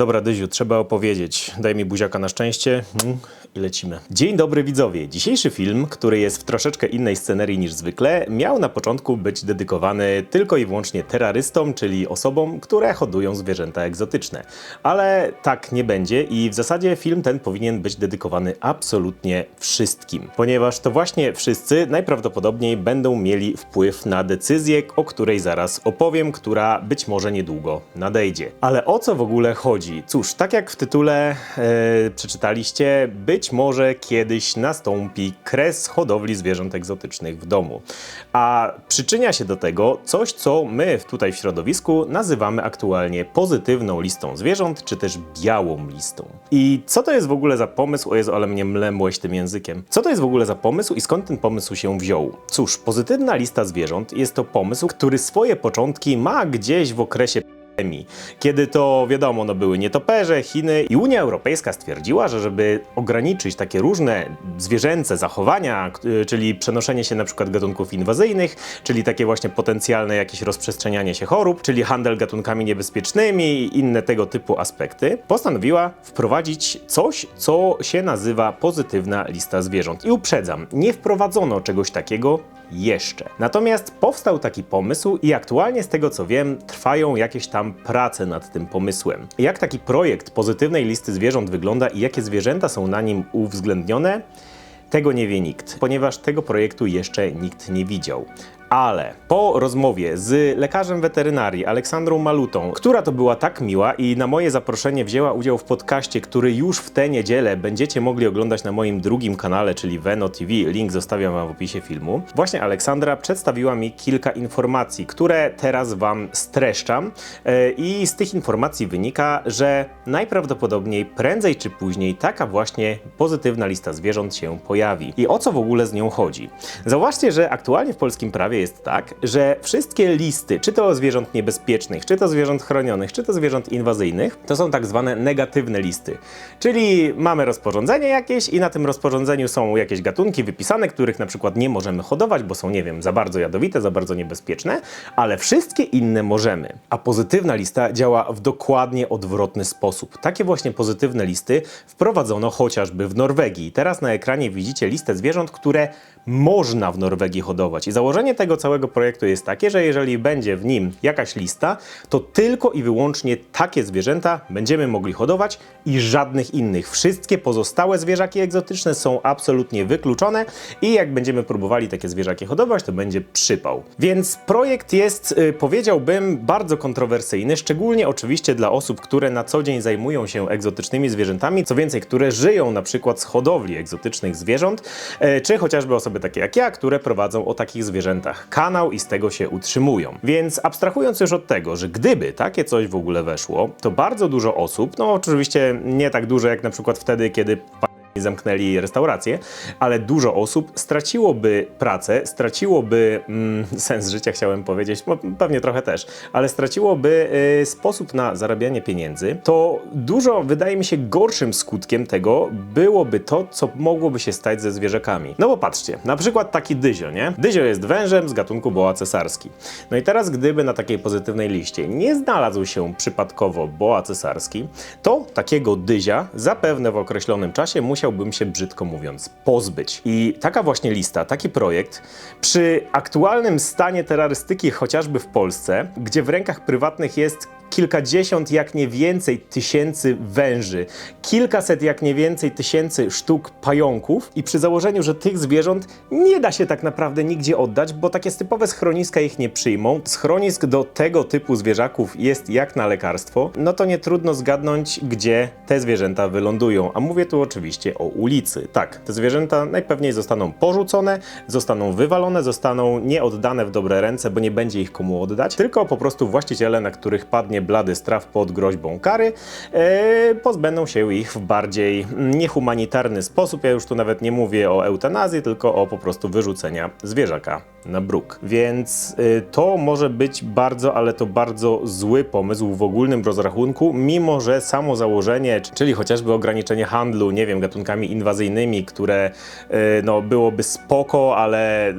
Dobra, Dyziu, trzeba opowiedzieć. Daj mi buziaka na szczęście mm, i lecimy. Dzień dobry widzowie. Dzisiejszy film, który jest w troszeczkę innej scenerii niż zwykle, miał na początku być dedykowany tylko i wyłącznie terrorystom, czyli osobom, które hodują zwierzęta egzotyczne. Ale tak nie będzie i w zasadzie film ten powinien być dedykowany absolutnie wszystkim, ponieważ to właśnie wszyscy najprawdopodobniej będą mieli wpływ na decyzję, o której zaraz opowiem, która być może niedługo nadejdzie. Ale o co w ogóle chodzi? Cóż, tak jak w tytule e, przeczytaliście, być może kiedyś nastąpi kres hodowli zwierząt egzotycznych w domu. A przyczynia się do tego coś, co my tutaj w środowisku nazywamy aktualnie pozytywną listą zwierząt, czy też białą listą. I co to jest w ogóle za pomysł? O Jezu, ale mnie mlemłeś tym językiem. Co to jest w ogóle za pomysł i skąd ten pomysł się wziął? Cóż, pozytywna lista zwierząt jest to pomysł, który swoje początki ma gdzieś w okresie pandemii, kiedy to wiadomo, no były nietoperze, Chiny i Unia Europejska stwierdziła, że żeby ograniczyć takie różne zwierzęce zachowania, y, czyli przenoszenie się na przykład gatunków inwazyjnych, czyli takie właśnie potencjalne jakieś rozprzestrzenianie się chorób, czyli handel gatunkami niebezpiecznymi i inne tego typu aspekty, postanowiła wprowadzić coś, co się nazywa pozytywna lista zwierząt. I uprzedzam, nie wprowadzono czegoś takiego jeszcze. Natomiast powstał taki pomysł i aktualnie z tego co wiem, trwają jakieś tam prace nad tym pomysłem. Jak taki projekt pozytywnej listy zwierząt wygląda i jakie zwierzęta są na nim uwzględnione, tego nie wie nikt, ponieważ tego projektu jeszcze nikt nie widział. Ale po rozmowie z lekarzem weterynarii Aleksandrą Malutą, która to była tak miła i na moje zaproszenie wzięła udział w podcaście, który już w tę niedzielę będziecie mogli oglądać na moim drugim kanale, czyli Veno TV, link zostawiam wam w opisie filmu. Właśnie Aleksandra przedstawiła mi kilka informacji, które teraz wam streszczam e, i z tych informacji wynika, że najprawdopodobniej prędzej czy później taka właśnie pozytywna lista zwierząt się pojawi. I o co w ogóle z nią chodzi? Zauważcie, że aktualnie w polskim prawie jest tak, że wszystkie listy, czy to zwierząt niebezpiecznych, czy to zwierząt chronionych, czy to zwierząt inwazyjnych, to są tak zwane negatywne listy. Czyli mamy rozporządzenie jakieś i na tym rozporządzeniu są jakieś gatunki wypisane, których na przykład nie możemy hodować, bo są, nie wiem, za bardzo jadowite, za bardzo niebezpieczne, ale wszystkie inne możemy. A pozytywna lista działa w dokładnie odwrotny sposób. Takie właśnie pozytywne listy wprowadzono chociażby w Norwegii. Teraz na ekranie widzicie listę zwierząt, które można w Norwegii hodować. I założenie tego całego projektu jest takie, że jeżeli będzie w nim jakaś lista, to tylko i wyłącznie takie zwierzęta będziemy mogli hodować i żadnych innych. Wszystkie pozostałe zwierzaki egzotyczne są absolutnie wykluczone i jak będziemy próbowali takie zwierzaki hodować, to będzie przypał. Więc projekt jest, y, powiedziałbym, bardzo kontrowersyjny, szczególnie oczywiście dla osób, które na co dzień zajmują się egzotycznymi zwierzętami, co więcej, które żyją na przykład z hodowli egzotycznych zwierząt, e, czy chociażby osoby takie jak ja, które prowadzą o takich zwierzętach kanał i z tego się utrzymują. Więc abstrahując już od tego, że gdyby takie coś w ogóle weszło, to bardzo dużo osób, no oczywiście nie tak dużo jak na przykład wtedy, kiedy zamknęli restauracje, ale dużo osób straciłoby pracę, straciłoby mm, sens życia, chciałem powiedzieć, bo pewnie trochę też, ale straciłoby y, sposób na zarabianie pieniędzy, to dużo, wydaje mi się, gorszym skutkiem tego byłoby to, co mogłoby się stać ze zwierzakami. No bo patrzcie, na przykład taki dyzio, nie? Dyzio jest wężem z gatunku boa cesarski. No i teraz, gdyby na takiej pozytywnej liście nie znalazł się przypadkowo boa cesarski, to takiego dyzia zapewne w określonym czasie musiałbym się, brzydko mówiąc, pozbyć. I taka właśnie lista, taki projekt, przy aktualnym stanie terrorystyki chociażby w Polsce, gdzie w rękach prywatnych jest kilkadziesiąt, jak nie więcej tysięcy węży, kilkaset, jak nie więcej tysięcy sztuk pająków i przy założeniu, że tych zwierząt nie da się tak naprawdę nigdzie oddać, bo takie typowe schroniska ich nie przyjmą. Schronisk do tego typu zwierzaków jest jak na lekarstwo, no to nie trudno zgadnąć, gdzie te zwierzęta wylądują. A mówię tu oczywiście o ulicy. Tak, te zwierzęta najpewniej zostaną porzucone, zostaną wywalone, zostaną nie oddane w dobre ręce, bo nie będzie ich komu oddać, tylko po prostu właściciele, na których padnie blady straw pod groźbą kary, e, pozbędą się ich w bardziej niehumanitarny sposób. Ja już tu nawet nie mówię o eutanazji, tylko o po prostu wyrzucenia zwierzaka na bruk. Więc y, to może być bardzo, ale to bardzo zły pomysł w ogólnym rozrachunku, mimo że samo założenie, czyli chociażby ograniczenie handlu, nie wiem, gatunkami gatunkami inwazyjnymi, które e, no, byłoby spoko, ale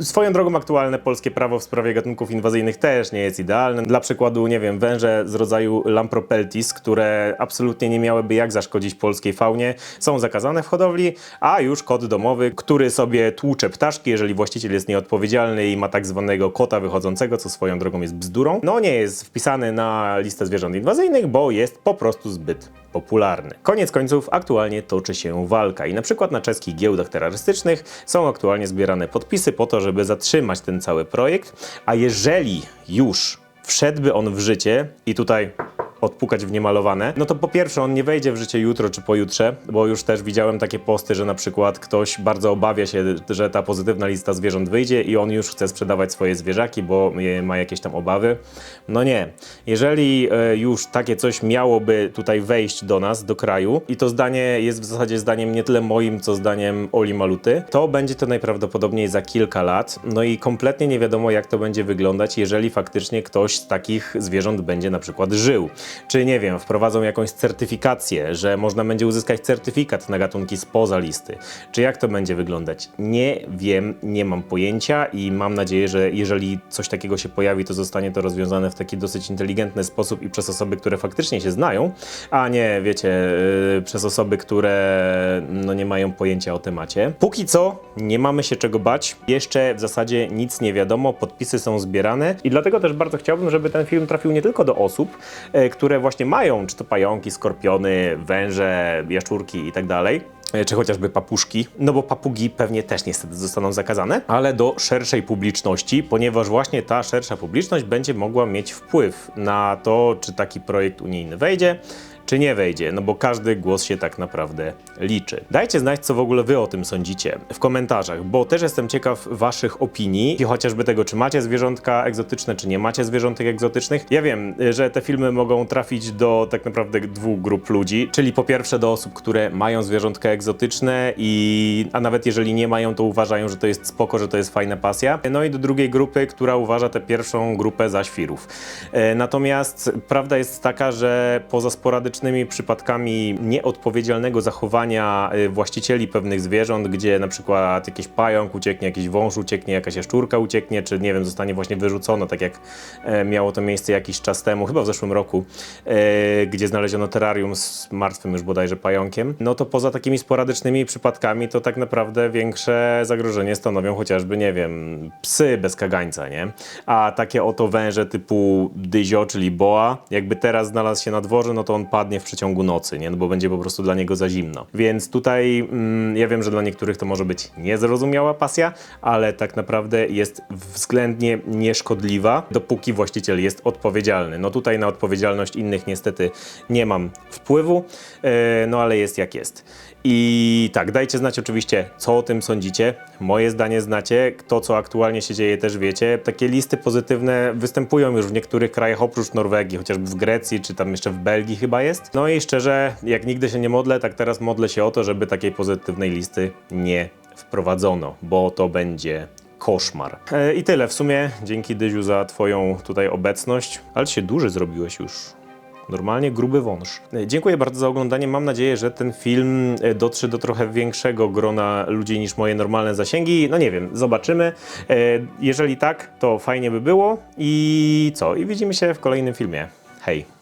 swoją drogą aktualne polskie prawo w sprawie gatunków inwazyjnych też nie jest idealne. Dla przykładu, nie wiem, węże z rodzaju Lampropeltis, które absolutnie nie miałyby jak zaszkodzić polskiej faunie, są zakazane w hodowli, a już kot domowy, który sobie tłucze ptaszki, jeżeli właściciel jest nieodpowiedzialny i ma tak zwanego kota wychodzącego, co swoją drogą jest bzdurą, no nie jest wpisany na listę zwierząt inwazyjnych, bo jest po prostu zbyt popularny. Koniec końców aktualnie toczy się walka i na przykład na czeskich giełdach terrorystycznych są aktualnie zbierane podpisy po to, żeby zatrzymać ten cały projekt, a jeżeli już wszedłby on w życie i tutaj odpukać w niemalowane, no to po pierwsze on nie wejdzie w życie jutro czy pojutrze, bo już też widziałem takie posty, że na przykład ktoś bardzo obawia się, że ta pozytywna lista zwierząt wyjdzie i on już chce sprzedawać swoje zwierzaki, bo ma jakieś tam obawy. No nie. Jeżeli e, już takie coś miałoby tutaj wejść do nas, do kraju i to zdanie jest w zasadzie zdaniem nie tyle moim, co zdaniem Oli Maluty, to będzie to najprawdopodobniej za kilka lat. No i kompletnie nie wiadomo jak to będzie wyglądać, jeżeli faktycznie ktoś z takich zwierząt będzie na przykład żył. Czy nie wiem, wprowadzą jakąś certyfikację, że można będzie uzyskać certyfikat na gatunki spoza listy. Czy jak to będzie wyglądać? Nie wiem, nie mam pojęcia i mam nadzieję, że jeżeli coś takiego się pojawi, to zostanie to rozwiązane w taki dosyć inteligentny sposób i przez osoby, które faktycznie się znają, a nie, wiecie, yy, przez osoby, które no, nie mają pojęcia o temacie. Póki co nie mamy się czego bać. Jeszcze w zasadzie nic nie wiadomo, podpisy są zbierane i dlatego też bardzo chciałbym, żeby ten film trafił nie tylko do osób, e, które właśnie mają, czy to pająki, skorpiony, węże, jaszczurki i tak e, czy chociażby papuszki, no bo papugi pewnie też niestety zostaną zakazane, ale do szerszej publiczności, ponieważ właśnie ta szersza publiczność będzie mogła mieć wpływ na to, czy taki projekt unijny wejdzie, czy nie wejdzie, no bo każdy głos się tak naprawdę liczy. Dajcie znać, co w ogóle wy o tym sądzicie w komentarzach, bo też jestem ciekaw waszych opinii i chociażby tego, czy macie zwierzątka egzotyczne, czy nie macie zwierzątek egzotycznych. Ja wiem, że te filmy mogą trafić do tak naprawdę dwóch grup ludzi, czyli po pierwsze do osób, które mają zwierzątka egzotyczne i a nawet jeżeli nie mają, to uważają, że to jest spoko, że to jest fajna pasja. No i do drugiej grupy, która uważa tę pierwszą grupę za świrów. E, Natomiast prawda jest taka, że poza sporadycznymi przypadkami nieodpowiedzialnego zachowania e, właścicieli pewnych zwierząt, gdzie na przykład jakiś pająk ucieknie, jakiś wąż ucieknie, jakaś jaszczurka ucieknie, czy nie wiem, zostanie właśnie wyrzucona, tak jak e, miało to miejsce jakiś czas temu, chyba w zeszłym roku, e, gdzie znaleziono terrarium z martwym już bodajże pająkiem, no to poza takimi sporadycznymi przypadkami to tak naprawdę większe zagrożenie stanowią chociażby, nie wiem, psy bez kagańca, nie? A takie oto węże typu dyzio, czyli boa, jakby teraz znalazł się na dworze, no to on padnie w przeciągu nocy, nie? No bo będzie po prostu dla niego za zimno. Więc tutaj mm, ja wiem, że dla niektórych to może być niezrozumiała pasja, ale tak naprawdę jest względnie nieszkodliwa, dopóki właściciel jest odpowiedzialny. No tutaj na odpowiedzialność innych niestety nie mam wpływu, e, no ale jest jak jest. I tak, dajcie znać oczywiście, co o tym sądzicie. Moje zdanie znacie, to co aktualnie się dzieje też wiecie. Takie listy pozytywne występują już w niektórych krajach oprócz Norwegii, chociażby w Grecji, czy tam jeszcze w Belgii chyba jest. No i szczerze, jak nigdy się nie modlę, tak teraz modlę się o to, żeby takiej pozytywnej listy nie wprowadzono, bo to będzie koszmar. E, I tyle w sumie. Dzięki Dyziu za twoją tutaj obecność, ale się duży zrobiłeś już. Normalnie gruby wąż. E, Dziękuję bardzo za oglądanie. Mam nadzieję, że ten film e, dotrze do trochę większego grona ludzi niż moje normalne zasięgi. No nie wiem, zobaczymy. E, Jeżeli tak, to fajnie by było. I co? I widzimy się w kolejnym filmie. Hej.